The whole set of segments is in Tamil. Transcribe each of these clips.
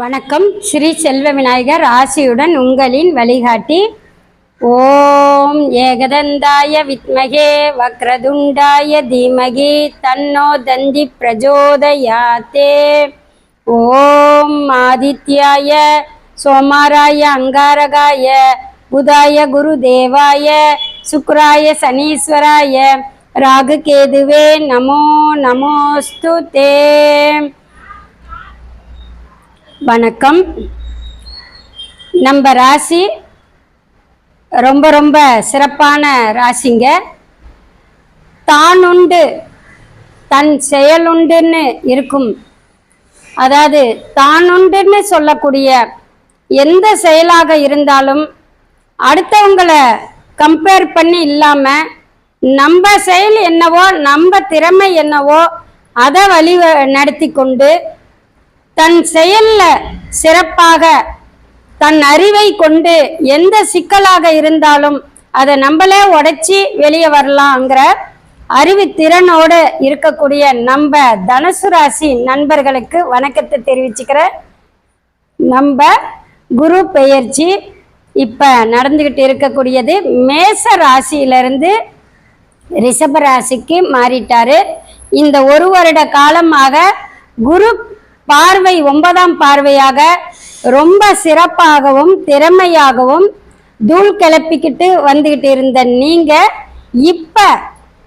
வணக்கம். ஸ்ரீ செல்வ விநாயகர் ஆசியுடன் உங்களின் வழிகாட்டி. ஓம் ஏகதந்தாய வித்மகே வக்ரதுண்டாய தீமகி தன்னோ தந்தி பிரஜோதயாத்தே. ஓம் ஆதித்யாய சோமாராய அங்காரகாய புதாய குரு தேவாய சுக்ராய சனீஸ்வராய ராகு கேதுவே நமோ நமோஸ்து தே வணக்கம். நம்ம ராசி ரொம்ப ரொம்ப சிறப்பான ராசிங்க. தானுண்டு தன் செயலுண்டுன்னு இருக்கும். அதாவது தானுண்டுன்னு சொல்லக்கூடிய எந்த செயலாக இருந்தாலும் அடுத்தவங்களை கம்பேர் பண்ணி இல்லாமல் நம்ம செயல் என்னவோ நம்ம திறமை என்னவோ அதை வழி நடத்தி கொண்டு தன் செயல்ல சிறப்பாக தன் அறிவை கொண்டு எந்த சிக்கலாக இருந்தாலும் அதை நம்மளே உடைச்சி வெளியே வரலாங்கிற அறிவு திறனோடு இருக்கக்கூடிய நம்ம தனுசு ராசி நண்பர்களுக்கு வணக்கத்தை தெரிவிச்சுக்கிற நம்ம குரு பெயர்ச்சி இப்போ நடந்துக்கிட்டு இருக்கக்கூடியது மேச ராசியிலிருந்து ரிஷப ராசிக்கு மாறிட்டாரு. இந்த ஒரு வருட காலமாக குரு பார்வை ஒன்பதாம் பார்வையாக ரொம்ப சிறப்பாகவும் திறமையாகவும் தூள் கிளப்பிக்கிட்டு வந்துக்கிட்டு இருந்த நீங்க இப்ப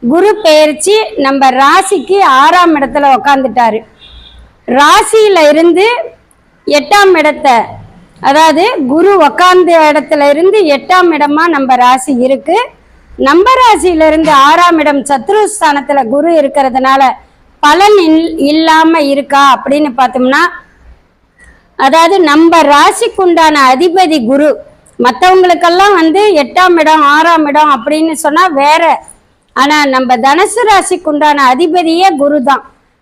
குரு பெயர்ச்சி நம்ம ராசிக்கு ஆறாம் இடத்துல உக்காந்துட்டாரு. ராசியில இருந்து எட்டாம் இடத்தை அதாவது குரு உக்காந்த இடத்துல இருந்து எட்டாம் இடமா நம்ம ராசி இருக்கு. நம்ம ராசியில இருந்து ஆறாம் இடம் சத்ருஸ்தானத்துல குரு இருக்கிறதுனால பலன் இல்- இல்லாம இருக்கா அப்படின்னு பார்த்தோம்னா அதாவது நம்ம ராசிக்குண்டான அதிபதி குரு மற்றவங்களுக்கெல்லாம் வந்து எட்டாம் இடம் ஆறாம் இடம் அப்படின்னு சொன்னா வேற. ஆனா நம்ம தனுசு ராசிக்குண்டான அதிபதியே குரு தான்.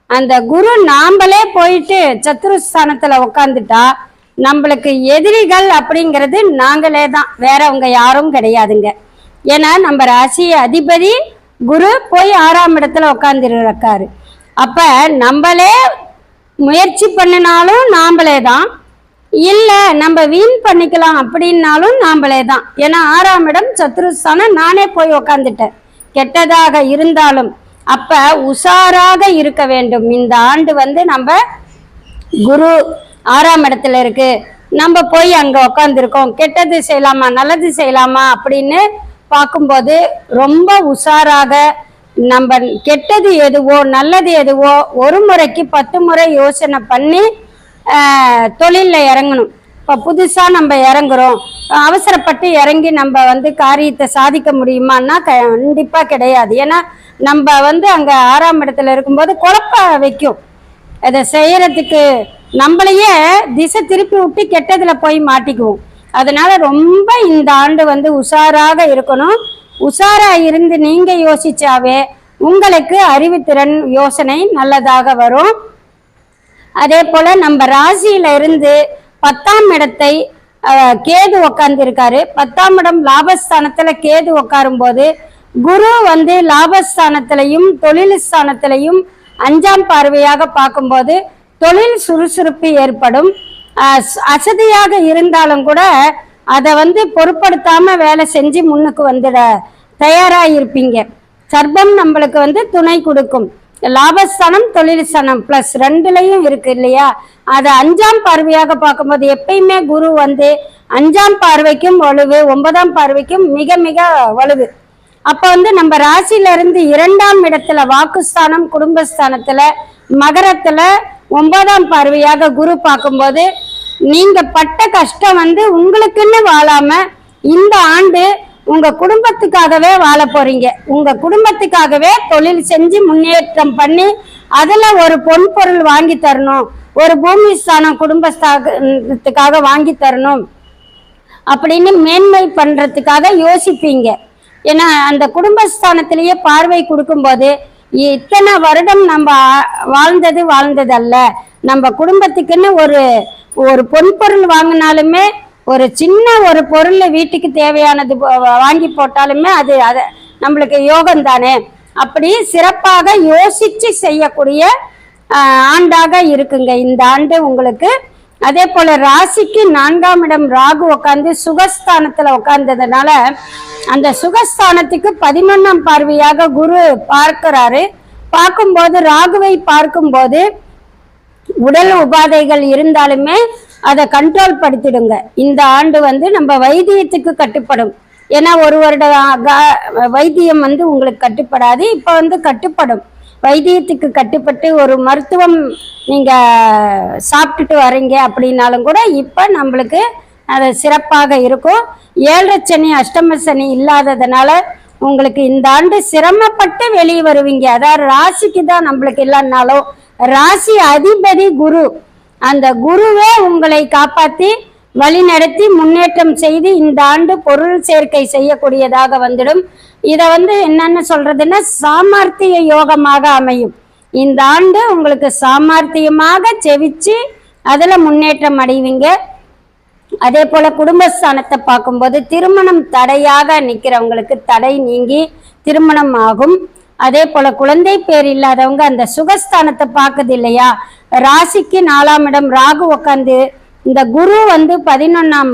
அந்த குரு நாம்பளே போயிட்டு சத்துருஸ்தானத்தில் உக்காந்துட்டா நம்மளுக்கு எதிரிகள் அப்படிங்கிறது நாங்களே தான். வேறவங்க யாரும் கிடையாதுங்க. ஏன்னா நம்ம ராசி அதிபதி குரு போய் ஆறாம் இடத்துல உட்காந்துருக்காரு அப்போ நம்மளே முயற்சி பண்ணினாலும் நாம்பளே தான். இல்லை நம்ம வீண் பண்ணிக்கலாம் அப்படின்னாலும் நாம்பளே தான். ஏன்னா ஆறாம் இடம் சத்ருஸ்தானம் நானே போய் உக்காந்துட்டேன். கெட்டதாக இருந்தாலும் அப்ப உஷாராக இருக்க வேண்டும். இந்த ஆண்டு வந்து நம்ம குரு ஆறாம் இடத்துல இருக்கு. நம்ம போய் அங்க உக்காந்துருக்கோம். கெட்டது செய்யலாமா நல்லது செய்யலாமா அப்படின்னு பார்க்கும்போது ரொம்ப உஷாராக நம்ம கெட்டது எதுவோ நல்லது எதுவோ ஒரு முறைக்கு பத்து முறை யோசனை பண்ணி தொழிலில் இறங்கணும். இப்போ புதுசாக நம்ம இறங்குறோம். அவசரப்பட்டு இறங்கி நம்ம வந்து காரியத்தை சாதிக்க முடியுமான்னா கண்டிப்பாக கிடையாது. ஏன்னா நம்ம வந்து அங்கே ஆறாம் இடத்துல இருக்கும்போது குழப்ப வைக்கும். அதை செய்கிறதுக்கு நம்மளையே திசை திருப்பி விட்டு கெட்டதில் போய் மாட்டிக்குவோம். அதனால ரொம்ப இந்த ஆண்டு வந்து உஷாராக இருக்கணும். உஷாரா இருந்து நீங்க யோசிச்சாவே உங்களுக்கு அறிவுத்திறன் யோசனை நல்லதாக வரும். அதே போல நம்ம ராசியில இருந்து பத்தாம் இடத்தை கேது உக்காந்துருக்காரு. பத்தாம் இடம் லாபஸ்தானத்துல கேது உட்காரும் போது குரு வந்து லாபஸ்தானத்திலையும் தொழில் ஸ்தானத்திலையும் அஞ்சாம் பார்வையாக பார்க்கும்போது தொழில் சுறுசுறுப்பு ஏற்படும். அசதியாக இருந்தாலும் கூட அதை வந்து பொருட்படுத்தாம வேலை செஞ்சு முன்னுக்கு வந்துட தயாரா இருப்பீங்க சர்ப்பம் நம்மளுக்கு வந்து துணை கொடுக்கும். லாபஸ்தானம் தொழில் ஸ்தானம் பிளஸ் ரெண்டுலையும் இருக்கு இல்லையா? அதை அஞ்சாம் பார்வையாக பார்க்கும்போது எப்பயுமே குரு வந்து அஞ்சாம் பார்வைக்கும் வலுவு ஒன்பதாம் பார்வைக்கும் மிக மிக வலுவு. அப்ப வந்து நம்ம ராசியில இருந்து இரண்டாம் இடத்துல வாக்குஸ்தானம் குடும்பஸ்தானத்துல மகரத்துல ஒன்பதாம் பார்வையாக குரு பார்க்கும்போது நீங்க பட்ட கஷ்டம் வந்து உங்களுக்குன்னு வாழாம இந்த ஆண்டு உங்க குடும்பத்துக்காகவே வாழ போறீங்க. உங்க குடும்பத்துக்காகவே தொழில் செஞ்சு முன்னேற்றம் பண்ணி அதுல ஒரு பொன் பொருள் வாங்கி தரணும். ஒரு பூமி ஸ்தானம் குடும்பஸ்தானத்துக்காக வாங்கி தரணும். அப்படின்னு மேன்மை பண்றதுக்காக யோசிப்பீங்க. ஏன்னா அந்த குடும்பஸ்தானத்திலேயே பார்வை கொடுக்கும்போது இத்தனை வருடம் நம்ம வாழ்ந்தது வாழ்ந்ததல்ல. நம்ம குடும்பத்துக்குன்னு ஒரு ஒரு பொன் பொருள் வாங்கினாலுமே ஒரு சின்ன ஒரு பொருள் வீட்டுக்கு தேவையானது போ- வாங்கி போட்டாலுமே அது அது நம்மளுக்கு யோகம் தானே. அப்படி சிறப்பாக யோசிச்சு செய்யக்கூடிய ஆண்டாக இருக்குங்க இந்த ஆண்டு உங்களுக்கு. அதே போல ராசிக்கு நான்காம் இடம் ராகு உட்காந்து சுகஸ்தானத்துல உட்கார்ந்ததுனால அந்த சுகஸ்தானத்துக்கு பதினொன்னாம் பார்வையாக குரு பார்க்கிறாரு. பார்க்கும்போது ராகுவை பார்க்கும்போது உடல் உபாதைகள் இருந்தாலுமே அதை கண்ட்ரோல் படுத்திடுங்க. இந்த ஆண்டு வந்து நம்ம வைத்தியத்துக்கு கட்டுப்படும். ஏன்னா ஒரு வருட வைத்தியம் வந்து உங்களுக்கு கட்டுப்படாது. இப்போ வந்து கட்டுப்படும். வைத்தியத்துக்கு கட்டுப்பட்டு ஒரு மருத்துவம் நீங்க சாப்பிட்டுட்டு வரீங்க அப்படின்னாலும் கூட இப்போ நம்மளுக்கு அது சிறப்பாக இருக்கும். ஏழரை சனி அஷ்டம சனி இல்லாததுனால உங்களுக்கு இந்த ஆண்டு சிரமப்பட்டு வெளியே வருவீங்க. அதாவது ராசிக்கு தான் நம்மளுக்கு இல்லைன்னாலும் ராசி அதிபதி குரு. அந்த குருவே உங்களை காப்பாத்தி வழி நடத்தி முன்னேற்றம் செய்து இந்த ஆண்டு பொருள் சேர்க்கை செய்யக்கூடியதாக வந்துடும். இதை வந்து என்னன்னு சொல்றதுன்னா சாமர்த்திய யோகமாக அமையும். இந்த ஆண்டு உங்களுக்கு சாமர்த்தியமாக செவிச்சு அதுல முன்னேற்றம் அடைவீங்க. அதே போல குடும்பஸ்தானத்தை பார்க்கும்போது திருமணம் தடையாக நிற்கிறவங்களுக்கு தடை நீங்கி திருமணம் ஆகும். அதே போல குழந்தை பேர் இல்லாதவங்க அந்த சுகஸ்தானத்தை பார்க்குது இல்லையா? ராசிக்கு நாலாம் இடம் ராகு உட்காந்து இந்த குரு வந்து பதினொன்னாம்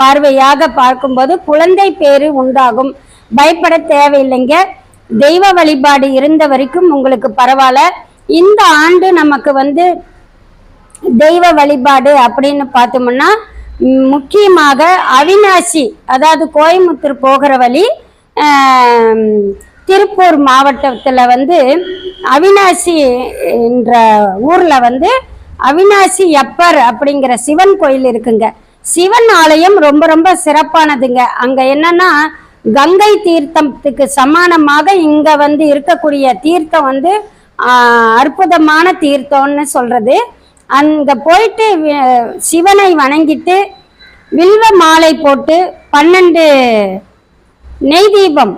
பார்வையாக பார்க்கும்போது குழந்தை பேரு உண்டாகும். பயப்பட தேவையில்லைங்க. தெய்வ வழிபாடு இருந்த வரைக்கும் உங்களுக்கு பரவாயில்ல. இந்த ஆண்டு நமக்கு வந்து தெய்வ வழிபாடு அப்படின்னு பார்த்தோம்னா முக்கியமாக அவினாசி அதாவது கோயம்புத்தூர் போகிற வழி திருப்பூர் மாவட்டத்தில் வந்து அவினாசி என்ற ஊரில் வந்து அவினாசி எப்பர் அப்படிங்கிற சிவன் கோயில் இருக்குங்க. சிவன் ஆலயம் ரொம்ப ரொம்ப சிறப்பானதுங்க. அங்கே என்னன்னா கங்கை தீர்த்தத்துக்கு சமானமாக இங்கே வந்து இருக்கக்கூடிய தீர்த்தம் வந்து அற்புதமான தீர்த்தம்னு சொல்கிறது அங்கே போயிட்டு சிவனை வணங்கிட்டு வில்வ மாலை போட்டு பன்னெண்டு நெய் தீபம்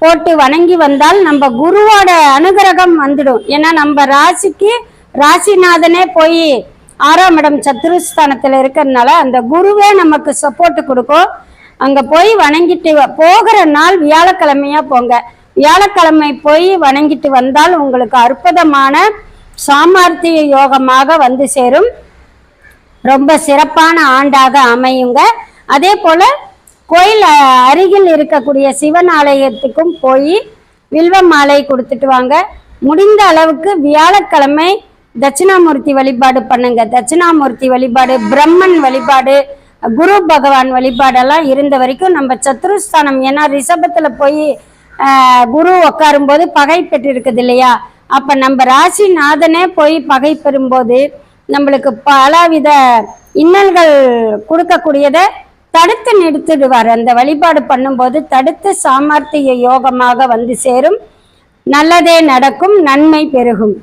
போட்டு வணங்கி வந்தால் நம்ம குருவோட அனுகிரகம் வந்துடும். ஏன்னா நம்ம ராசிக்கு ராசிநாதனே போய் ஆறாம் இடம் சத்துருஸ்தானத்தில் இருக்கிறதுனால அந்த குருவே நமக்கு சப்போர்ட் கொடுக்கும். அங்கே போய் வணங்கிட்டு வ- போகிற நாள் வியாழக்கிழமையா போங்க. வியாழக்கிழமை போய் வணங்கிட்டு வந்தால் உங்களுக்கு அற்புதமான சாமர்த்திய யோகமாக வந்து சேரும். ரொம்ப சிறப்பான ஆண்டாக அமையுங்க. அதே போல கோயில் அருகில் இருக்கக்கூடிய சிவன் ஆலயத்துக்கும் போய் வில்வ மாலை கொடுத்துட்டு வாங்க. முடிந்த அளவுக்கு வியாழக்கிழமை தட்சிணாமூர்த்தி வழிபாடு பண்ணுங்க. தட்சிணாமூர்த்தி வழிபாடு பிரம்மன் வழிபாடு குரு பகவான் வழிபாடெல்லாம் இருந்த வரைக்கும் நம்ம சத்ருஸ்தானம் ஏன்னா ரிஷபத்துல போய் குரு குரு உட்காரும்போது பகை பெற்று இருக்குது இல்லையா? அப்ப நம்ம ராசிநாதனே போய் பகை பெறும்போது நம்மளுக்கு பலவித இன்னல்கள் கொடுக்கக்கூடியதை தடுத்து நிறுத்திடுவார். அந்த வழிபாடு பண்ணும்போது தடுத்து சாமர்த்திய யோகமாக வந்து சேரும். நல்லதே நடக்கும் நன்மை பெருகும்.